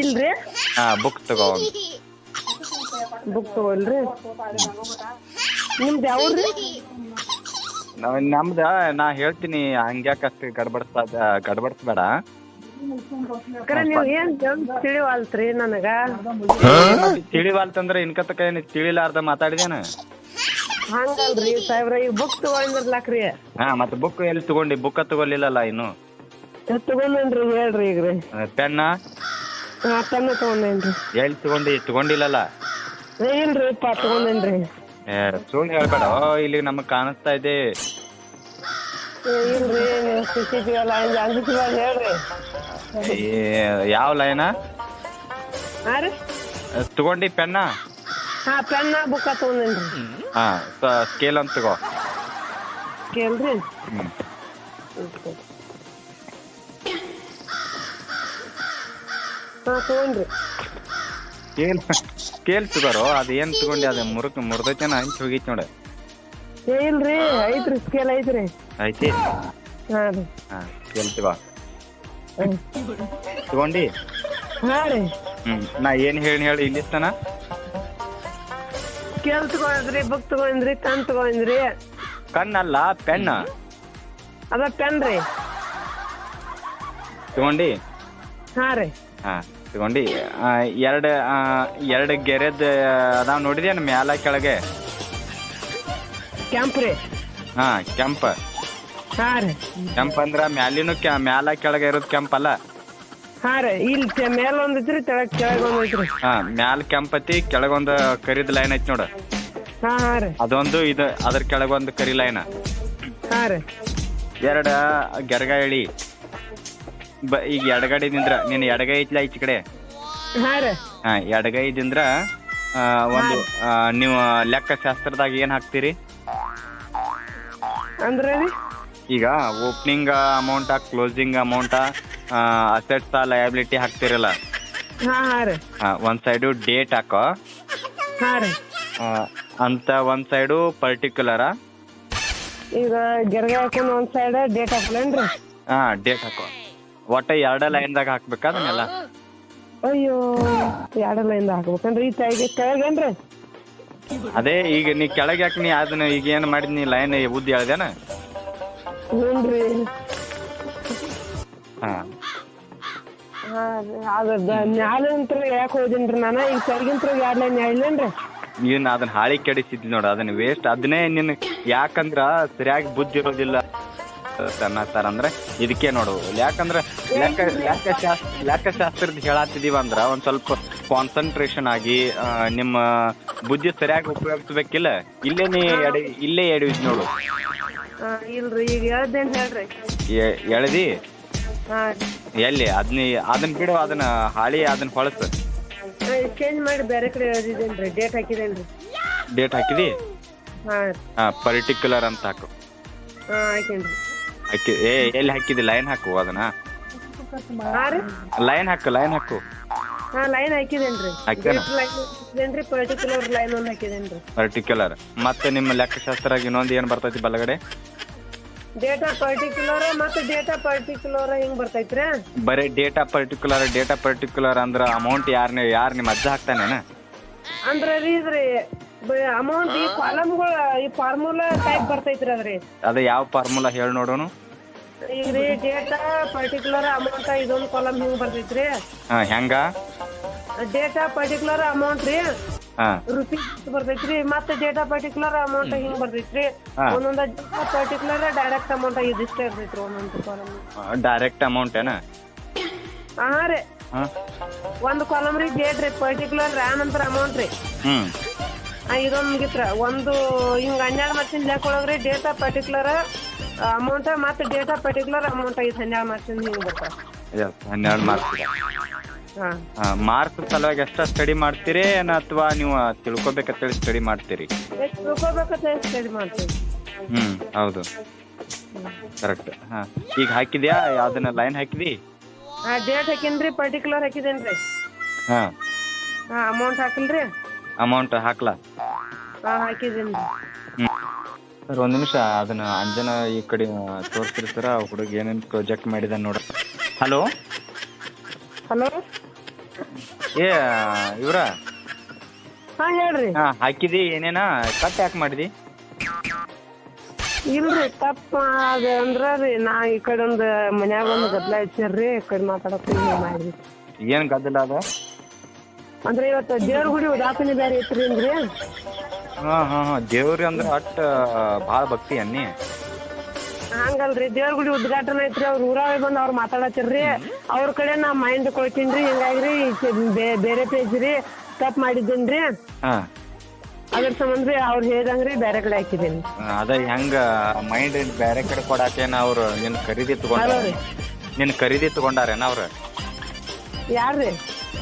ಇಲ್ರಿ? ಹಾ ಬುಕ್ ತಗೋ ಬುಕ್ ತಗೊಳ್ರಿ ನಿಮ್ದು ಯಾವ್ರಿ ನಾವ್ ನಮ್ದು ನಾ ಹೇಳ್ತೀನಿ ಹಂಗ್ಯಾಕೆ ಅಷ್ಟು ಗಡ್ಬಡ್ಸ ಗಡ್ಬಡ್ಸ್ಬೇಡ. ಕರೆ ನೀವು ಏನ್ ತಿಳಿವಲ್ತ್ರಿ ನನಗ? ತಿಳಿವಾಲ್ತಂದ್ರೆ ಇನ್ಕತಕ ಏನ್ ತಿಳಿಲಾರ್ದ ಮಾತಾಡಿದೇನ? ಹಂಗಲ್ರಿ ಸಾಹೇಬ್ರ ಈಗ ಬುಕ್ ತಗೊಂಡಿರ್ಲಾಕ್ರಿ. ಹಾ ಮತ್ತೆ ಬುಕ್ ಎಲ್ಲಿ ತಗೊಂಡಿ? ಬುಕ್ಕ ತಗೊಲಿಲ್ಲಲ್ಲ ಇನ್ನು. ತಗೊಂಡ್ರಿ ಹೇಳ್ರಿ ಈಗ ರೀ ಪೆನ್ನ? ಹಾ ಪೆನ್ನ ತಗೊಂಡೇನ್ರಿ. ಎಲ್ಲಿ ತಗೊಂಡಿ ತಗೊಂಡಿಲ್ಲಲ್ಲ? ಇಲ್ರಿ ಪಾ ತಗೊಂಡೇನ್ರಿ. ಏ ಸುಳ್ಳು ಹೇಳ್ಬೇಡ. ಓ, ಇಲ್ಲಿ ನಮಗ್ ಕಾಣಿಸ್ತಾ ಇದೆ. ಏ, ಇಲ್ರಿ ನೀವು ಸಿ ಸಿ ಟಿ ಎಲ್ಲ ಅಂಜಿಸಿವಾಗ ಹೇಳ್ರಿ. ಏ, ಯಾವ ಲೈನ? ಹಾ ರೀ? ತಗೊಂಡಿ ಪೆನ್ನ? ಹಾ ಪೆನ್ನ ಬುಕ್ಕ ತಗೊಂಡೇನ್ರಿ. ಹಾ ಸ್ಕೇಲ್ ಅಂತ ತಗೋ. ಕೇಳ್ರಿ ಹ್ಞೂ ಹಾ ತಗೊಂಡ್ರಿ ಸ್ಕೇಲ್ ತಗೋರು ಅದು ಏನು ತಗೊಂಡಿ? ಅದು ಮುರುಕ್ ಮುರ್ದೈತೇನ? ಹಂಚ್ ಹೋಗೈತಿ ನೋಡಿ. ಏ ಇಲ್ರಿ ಐತ್ರಿ ಸ್ಕೇಲ್ ಐತ್ರಿ. ಐತಿ? ಹಾ ರೀ. ಹಾಂ ಸ್ಕೇಲ್ ತಗೋ ಹ್ಮ್. ತಗೊಂಡಿ? ಹಾ ರೀ. ಹ್ಞೂ ನಾ ಏನು ಹೇಳಿ ಹೇಳಿ ಇಲ್ಲಿ ತನ ಸ್ಕೇಲ್ ತಗೊಂಡ್ರಿ ಬುಕ್ ತಗೊಂಡ್ರಿ ಪೆನ್ ತಗೊಂಡ್ರಿ. ಕಣ್ಣಲ್ಲ ಪೆನ್ನ ಅದ ಪೆನ್ ರೀ. ತಗೊಂಡಿ? ಹಾ ರೀ. ಹಾಂ. ತಗೊಂಡಿ. ಎರಡು ಎರಡು ಗೆರೆದ ಅದಾವ ನೋಡಿದೇನು ಮ್ಯಾಲ ಕೆಳಗೆ? ಕೆಂಪ್ ರೀ. ಹಾ ಕೆಂಪ. ಹಾ ರೀ. ಕೆಂಪ ಅಂದ್ರ ಮ್ಯಾಲಿನೂ ಕ್ಯಾ ಮ್ಯಾಲ ಕೆಳಗೆ ಇರೋದು ಕೆಂಪಲ್ಲ ಹಾ ರೀ. ಇಲ್ಲಿ ಮೇಲ್ ಒಂದ್ ಐತ್ರಿ ಕೆಳಗ್ ಒಂದ್ ಐತ್ರಿ. ಹಾಂ ಮ್ಯಾಲ ಕೆಂಪತಿ ಕೆಳಗೊಂದು ಕರಿದ ಲೈನ್ ಐತಿ ನೋಡು. ಹಾಂ ಹಾ ರೀ. ಅದೊಂದು ಇದು ಅದ್ರ ಕೆಳಗೊಂದು ಕರಿ ಲೈನ್. ಹಾ ರೀ. ಎರಡು ಗೆರಗ ಎಳಿ. ಬ ಈಗ ಎಡಗಡೆ ನಿಂದ್ರ ನೀನು ಎಡಗೈ ಐತ್ಲ ಈಚ ಕಡೆ? ಹಾ ರೀ. ಹಾಂ ಎಡಗೈದಿಂದ್ರ ಆ, ಒಂದು ನೀವು ನೀವು ಲೆಕ್ಕಶಾಸ್ತ್ರದಾಗ ಏನು ಹಾಕ್ತೀರಿ? ಅಂದ್ರೆ ರೀ? ಈಗ opening amount closing amount assets liability ಹಾಕ್ತಿರಲ್ಲ? ಹಾ ಹಾ ರೀ. ಹಾಂ ಒಂದು ಸೈಡು ಡೇಟ್ ಹಾಕೋ. ಹಾ ರೀ. ಆ, ಅಂತ ಒಂದು ಸೈಡು ಪರ್ಟಿಕ್ಯುಲರ. ಈಗ ಗೆರೆ ಹಾಕೊಂಡು ಒಂದ್ ಸೈಡ್ ಡೇಟ್ ಹಾಕಲೇನ್ರಿ ಹಾ ಡೇಟ್ ಹಾಕೋ. ಒಟ್ಟ ಎರಡ ಲೈನ್ದಾಗ ಹಾಕ್ಬೇಕ ಅದನ್ನೆಲ್ಲ? ಅಯ್ಯೋ ಎರಡಲ್ಲ ಇಂದ ಹಾಕ್ಬೇಕನ್ರಿ ಈ ತೆಗೆ ಕೆಳಗೇನ್ರಿ ಅದೇ ಈಗ ನೀ ಕೆಳಗೆ ಹಾಕಿ ನೀ ಅದನ್ನ ಈಗ ಏನು ಮಾಡಿದ್ ನೀ ಲೈನ್ ಉದ್ದಿ ಹೇಳ್ದೇನ ಹ್ಞೂನ್ರಿ ಹಾಂ. ಹಾ ಅದ ಯಾಕೆ ಹೋದಿನ್ರಿ ನಾನು. ಈಗ ಎರಡ್ ಲೈನ್ ನೀನು ಅದನ್ನ ಹಾಳಿ ಕೆಡಿಸಿದ್ಲಿ ನೋಡು. ಅದನ್ನ ವೇಸ್ಟ್ ಅದನ್ನೇ ನಿನ್ ಯಾಕಂದ್ರ ಸರಿಯಾಗಿ ಬುದ್ಧಿ ಇರೋದಿಲ್ಲ. ಸರ್ ಅಂದ್ರೆ ಇದಕ್ಕೆ ನೋಡು. ಯಾಕಂದ್ರೆ ಲೆಕ್ಕ ಲೆಕ್ಕಶಾಸ್ತ್ರ ಲೆಕ್ಕಶಾಸ್ತ್ರದ ಹೇಳತ್ತಿದೀವ ಅಂದ್ರ ಒಂದ್ ಸ್ವಲ್ಪ ಕಾನ್ಸಂಟ್ರೇಷನ್ ಆಗಿ ನಿಮ್ಮ ಬುದ್ಧಿ ಸರಿಯಾಗಿ ಉಪಯೋಗಿಸ್ಬೇಕಿಲ್ಲ? ಇಲ್ಲೇ ನೀ ಎಡೆ ಇಲ್ಲೇ ಎಡವಿದ್ ನೋಡು. ಇಲ್ರಿ ಈಗ ಹೇಳ್ದೇನ್ ಹೇಳ್ರಿ. ಎ- ಎಳ್ದಿ? ಹಾ ಎಲ್ಲಿ? ಅದನ್ನ ಅದನ್ನ ಬಿಡು ಅದನ್ನ ಹಾಳಿ ಅದನ್ನ ಹೊಳಸು. ಚೇಂಜ್ ಮಾಡಿ ಬೇರೆ ಕಡೆ ಡೇಟ್ ಹಾಕಿದೇನ್ರಿ ಡೇಟ್ ಹಾಕಿದಿ? ಹಾ ಹಾ ಪರ್ಟಿಕ್ಯುಲರ್ ಅಂತ ಹಾಕು. ಹಾ ಹಾಕೇನ್ರಿ. ಹಾಕಿ ಏ ಎಲ್ಲಿ ಹಾಕಿದಿ ಲೈನ್ ಹಾಕು ಅದನ್ನ. ಲೈನ್ ಹಾಕು ಲೈನ್ ಹಾಕು. ಹಾ ಲೈನ್ ಹಾಕಿದೇನ್ರಿ. ಹಾಕ್ಯಾನ? ಲೈನ್ ಹಾಕಿದೇನ್ರಿ ಪರ್ಟಿಕ್ಯುಲರ್ ಲೈನ್ ಒಂದ್ ಹಾಕಿದೇನ್ರಿ. ಪರ್ಟಿಕ್ಯುಲರ್ ಮತ್ತೆ ನಿಮ್ಮ ಲೆಕ್ಕಶಾಸ್ತ್ರ ಇನ್ನೊಂದು ಏನು ಬರ್ತೈತಿ ಬಲಗಡೆ? ಡೇಟಾ ಪರ್ಟಿಕ್ಯುಲರ್ ಮತ್ತೆ ಡೇಟಾ ಪರ್ಟಿಕ್ಯುಲರ್ ಹಿಂಗ್ ಬರ್ತೈತ್ರಿ? ಬರೀ ಡೇಟಾ ಪರ್ಟಿಕ್ಯುಲರ್ ಡೇಟಾ ಪರ್ಟಿಕ್ಯುಲರ್ ಅಂದ್ರೆ ಅಮೌಂಟ್ ಯಾರನ್ನ ಯಾರು ನಿಮ್ಮ ಅಜ್ಜ ಹಾಕ್ತಾನೇನ? ಅಂದ್ರ ರೀ ಇದ್ರಿ ಅಮೌಂಟ್ ಈ ಕಾಲಮ್ಗಳ ಈ ಫಾರ್ಮುಲಾ ಟೈಪ್ ಬರ್ತೈತ್ರಿ ಅದ್ರಿ. ಅದು ಯಾವ ಫಾರ್ಮುಲಾ ಹೇಳಿ ನೋಡೋನು? ಈಗ ರೀ ಡೇಟಾ ಪರ್ಟಿಕ್ಯುಲರ್ ಅಮೌಂಟ್ ಇದೊಂದು ಕಾಲಮ್ ಹಿಂಗ್ ಬರ್ತೈತ್ರಿ. ಹಾಂ ಹೆಂಗ? ಡೇಟಾ ಪರ್ಟಿಕ್ಯುಲರ್ ಅಮೌಂಟ್ ರೀ. ಹಾಂ. ರುಪೀಸ್ ಬರ್ತೈತ್ರಿ. ಮತ್ತೆ ಡೇಟಾ ಪರ್ಟಿಕ್ಯುಲರ್ ಅಮೌಂಟ್ ಹಿಂಗ್ ಬರ್ತೈತ್ರಿ. ಹಾ. ಒಂದೊಂದ್ ಪರ್ಟಿಕ್ಯುಲರ್ ಡೈರೆಕ್ಟ್ ಅಮೌಂಟ್ ಇದಿಷ್ಟೇ ಇರ್ತೈತ್ರಿ ಒಂದೊಂದು ಕಾಲಮ್ ಡೈರೆಕ್ಟ್ ಅಮೌಂಟ್ ಏನ? ಹಾ ರೀ. ಹಾಂ. ಒಂದು ಕಾಲಮ್ ರೀ ಡೇಟ್ ರೀ ಪರ್ಟಿಕ್ಯುಲರ್ ಆ ನಂತರ ಅಮೌಂಟ್ ರೀ. ಹ್ಞೂ ಆ, ಇದೊಂದು ಮುಗಿತ್ರ. ಒಂದು ಹಿಂಗ್ ಹನ್ನೆರಡು ಮಾರ್ಚಿನ ಲೆಕ್ಕ ಒಳಗ್ರಿ ಡೇಟಾ ಪರ್ಟಿಕ್ಯುಲರ್ ಅಮೌಂಟ್ ಮತ್ತೆ ಆಫ್ ಪರ್ಟಿಕ್ಯುಲರ್ ಅಮೌಂಟ್ ಐದು ಹನ್ನೆರಡು ಮಾರ್ಚಿನ ಹಿಂಗೆ ಬರ್ತಾವ ಎಸ್ ಹನ್ನೆರಡು ಮಾರ್ಕ್ಸ್ ಹಾ. ಮಾರ್ಕ್ಸ್ ಸಲುವಾಗಿ ಎಷ್ಟ ಸ್ಟಡಿ ಮಾಡ್ತೀರಿ? ಏನ ಅಥವಾ ನೀವು ತಿಳ್ಕೊಬೇಕಂತೇಳಿ ಸ್ಟಡಿ ಮಾಡ್ತೀರಿ? ಎಷ್ಟು ತಿಳ್ಕೊಬೇಕಂತ ಸ್ಟಡಿ ಮಾಡ್ತೀರಿ ಹ್ಮ್ ಹೌದು. ಕರೆಕ್ಟ್ ಹಾ. ಈಗ ಹಾಕಿದ್ಯಾ? ಅದನ್ನ ಲೈನ್ ಹಾಕಿದಿ? ಆ ಡೇಟ್ ಹಾಕಿನ್ರಿ ಪರ್ಟಿಕ್ಯುಲರ್ ಹಾಕಿದೇನ್ರಿ. ಹಾ. ಹಾ ಅಮೌಂಟ್ ಹಾಕಿಲ್ರಿ? ಅಮೌಂಟ್ ಹಾಕ್ಲಾ? ಹಾ ಹಾಕಿದೇನ್ರಿ. ಸರ್ ಒಂದು ನಿಮಿಷ ಅದನ್ನ ಅಂಜನ ಈ ಕಡೆ ತೋರಿಸ್ತೀರಿ ಸರ್ ಆ ಹುಡುಗ ಏನೇನು ಪ್ರಾಜೆಕ್ಟ್ ಮಾಡಿದ ನೋಡ. ಹಲೋ ಹಲೋ ಏ ಇವ್ರ? ಹಾ ಹೇಳ್ರಿ. ಹಾ ಹಾಕಿದಿ ಏನೇನ ಕಟ್ ಯಾಕೆ ಮಾಡಿದಿ? ಇಲ್ರಿ ತಪ್ಪ ಅದ ಅಂದ್ರ ರೀ ನಾ ಈ ಕಡೆ ಒಂದು ಮನ್ಯಾಗ ಒಂದು ಗದ್ಲ ಹಚ್ಚಾರ್ರಿ ಈ ಕಡೆ ಮಾತಾಡಕ್ ಮಾಡಿದ್ವಿ ಏನ್ ಗದ್ದಲ ಅದ? ಅಂದ್ರೆ ಇವತ್ತು ದೇವ್ರ ಗುಡಿ ಉದಾಸನೆ ಬೇರೆ ಐತ್ರಿ ಅಂದ್ರಿ. ಹಾ ಹಾ ಹಾ. ದೇವ್ರಿ ಅಂದ್ರ ಅಟ್ಟ ಭಾಳ ಭಕ್ತಿ ಅನ್ನಿ. ಹಂಗಲ್ರಿ ದೇವ್ರ ಗುಡಿ ಉದ್ಘಾಟನೆ ಐತ್ರಿ. ಅವ್ರ ಊರಾಗ ಬಂದು ಅವ್ರು ಮಾತಾಡತ್ತಿರ್ರಿ. ಅವ್ರ ಕಡೆ ನಾ ಮೈಂಡ್ ಕೊಡ್ತೀನ್ರಿ ಹಿಂಗಾಗ್ರಿ ಈ ಬೇ- ಬೇರೆ ಪೇಜ್ ರೀ ತಪ್ಪ ಮಾಡಿದ್ದೀನ್ರಿ. ಹಾ. ಅದ್ರ ಸಂಬಂಧ ರೀ ಅವ್ರು ಹೇಳ್ದಂಗ್ರಿ ಬೇರೆ ಕಡೆ ಹಾಕಿದ್ದೀನಿ ಅದ ಹೆಂಗ ಮೈಂಡ್ ಬೇರೆ ಕಡೆ ಕೊಡಾಕೇನ ಅವ್ರು ನಿನ್ ಖರೀದಿ ತಗೊಂಡಾರ? ಹಲೋ ರೀ ನಿನ್ ಖರೀದಿ ತಗೊಂಡಾರೇನ ಅವ್ರ? ಯಾರ್ರಿ?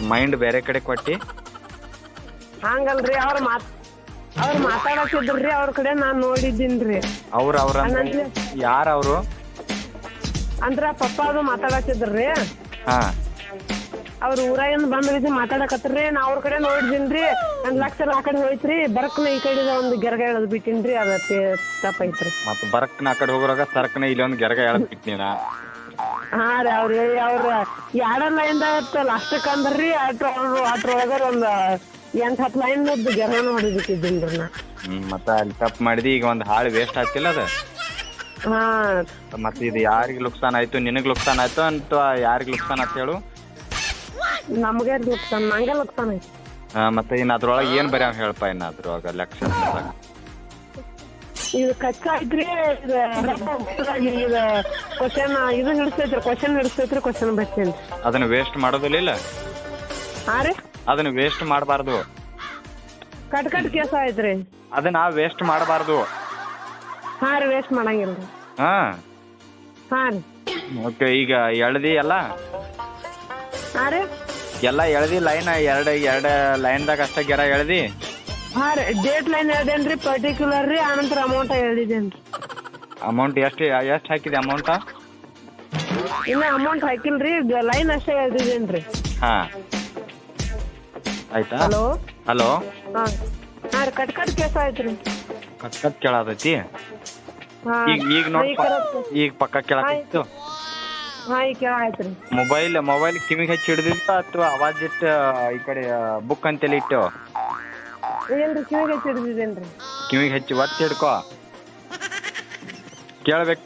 ಮೈಂಡ್ ಬೇರೆ ಕಡೆ ಕೊಟ್ಟಿ? ಹಂಗಲ್ರಿ ಅವ್ರ ಮಾತ್ ಅವ್ರು ಮಾತಾಡತ್ತಿದ್ರಿ ಅವ್ರ ಕಡೆ ನಾನ್ ನೋಡಿದ್ದೀನ್ರಿ. ಅವ್ರ ಅವ್ರ? ಯಾರ ಅವರು? ಅಂದ್ರ ಪಪ್ಪ ಅದು ಮಾತಾಡತ್ತಿದ್ರಿ ಹಾ. ಅವ್ರ ಊರಾಗಿಂದ ಬಂದ್ ಇದು ಮಾತಾಡಕತ್ರಿ ನಾ ಅವ್ರ ಕಡೆ ನೋಡಿದ್ದೀನ್ರಿ. ಒಂದ್ ಲಕ್ಷ ಆ ಕಡೆ ಹೋಯ್ತ್ರಿ ಬರಕ್ನ ಈ ಕಡೆ ಒಂದು ಗೆರಗ ಎಳ್ದ್ ಬಿಟ್ಟಿನ್ರಿ ಅದ ತಪ್ಪೈತ್ರಿ ಮತ್ತ ಬರಕ್ನ ಆ ಕಡೆ ಹೋಗೋರಾಗ ಸರಕ್ನ ಇಲ್ಲೊಂದ್ ಗೆರಗ ಎಳದ್ ನೀನ ಹಾ ರೀ ಅವ್ರ ಅವ್ರ ಎರಡ ಲೈನ್ ಲಾಸ್ಟಕ್ ಅಂದ್ರಿ ಅಟ್ರ ಅವ್ರು ಅಟ್ರೊಳಗ ಒಂದ್ ಎಂಟ್ ಹತ್ತು ಲೈನ್ ಗೆರಗನ ಹೊಡಿಬಿಟ್ಟಿದ್ದೀನ್ರಿ ನಾ. ಹ್ಮ್ ಮತ್ತ ಅಲ್ಲಿ ತಪ್ಪು ಮಾಡಿದಿ ಈಗ ಒಂದ್ ಹಾಳು ವೇಸ್ಟ್ ಆಗ್ತಿಲ್ಲ ಅದ? ಹಾ. ಮತ್ತೆ ಇದು ಯಾರಿಗ್ ನುಕ್ಸಾನ್ ಆಯ್ತು ನಿನಗ್ ನುಕ್ಸಾನ್ ಆಯ್ತು ಅಂತ ಯಾರಿಗ್ ನುಕ್ಸಾನ್ ಆಯ್ತು ಹೇಳು? ನಮಗೆ ಲುಕ್ಸಾನ್ ನಂಗೆ ಲುಕ್ಸಾನ್ ಐತಿ ಆ, ಮತ್ತೆ ಇನ್ನ ಅದ್ರೊಳಗೆ ಏನ್ ಬರ್ಯಾವ ಹೇಳಪ್ಪ ಇನ್ನ ಅದ್ರೊಳಗ ಲಕ್ಷ ಇದು ಕಚ್ಚಾ ಐತ್ರಿ ಇದು ಇದು ಕ್ವಶನ್ ಇದು ಹಿಡಿಸ್ತೈತ್ರಿ ಕ್ವಶನ್ ಹಿಡಿಸ್ತೈತ್ರಿ ಕ್ವಶನ್ ಬರ್ತೇನೆ. ಅದನ್ನ ವೇಸ್ಟ್ ಮಾಡೋದಿಲ್ಲ ಹಾ ರೀ. ಅದನ್ನ ವೇಸ್ಟ್ ಮಾಡಬಾರ್ದು. ಕಟ್ ಕಟ್ ಕೇಸ ಐತ್ರಿ ಅದನ್ನ ವೇಸ್ಟ್ ಮಾಡಬಾರ್ದು. ಹಾ ರೀ ವೇಸ್ಟ್ ಮಾಡಂಗಿಲ್ಲ ಹಾ. ಹಾ ರೀ. ಓಕೆ ಈಗ ಎಳ್ದಿ ಎಲ್ಲ? ಹಾ ರೀ. ಎಲ್ಲ ಎಳ್ದಿ ಲೈನ್ ಎರಡು ಎರಡ್ ಲೈನ್ದಾಗ ಅಷ್ಟೇ ಗೆರ ಎಳ್ದಿ? ಹಾ ರೀ ಡೇಟ್ ಲೈನ್ ಹೇಳ್ದೇನ್ರಿ ಪರ್ಟಿಕ್ಯುಲರ್ ರೀ ಆನಂತರ ಅಮೌಂಟ್ ಹೇಳಿದೇನ್ರಿ ಅಮೌಂಟ್ ಎಷ್ಟು ಎಷ್ಟು ಹಾಕಿದೆ ಅಮೌಂಟ ಇನ್ನ ಅಮೌಂಟ್ ಹಾಕಿಲ್ರಿ ಲೈನ್ ಅಷ್ಟೇ ಎಳ್ದಿದೇನ್ರಿ ಹಾ. ಆಯ್ತಾ? ಹಲೋ? ಹಲೋ? ಹಾ. ಹಾ ರೀ ಕಟ್ ಕಟ್ ಕೇಸ ಕಟ್ ಕಟ್ ಕೇಳತೈತಿ? ಹಾ. ಈಗ ಈಗ ನೋಡಿ ಈಗ ಪಕ್ಕ ಕೇಳತ್ತಿತ್ತು ಹಾ ಈ ಕೇಳ ಆಯ್ತ್ರಿ ಮೊಬೈಲ್ ಮೊಬೈಲ್ ಕಿವಿಗೆ ಹಚ್ಚಿ ಹಿಡಿದಿತ್ತ ಅಥವಾ ಅವಾಜ್ ಇಟ್ಟ ಈ ಕಡೆ ಬುಕ್ ಅಂತೇಳಿ ಇಟ್ಟು? ಏನ್ರಿ ಕಿವಿಗೆ ಹಿಡಿದಿದ್ದೇನ್ರಿ? ಕಿವಿಗೆ ಹಚ್ಚಿ ಒತ್ತಿ ಹಿಡ್ಕೋ. ಕೇಳ್ಬೇಕು.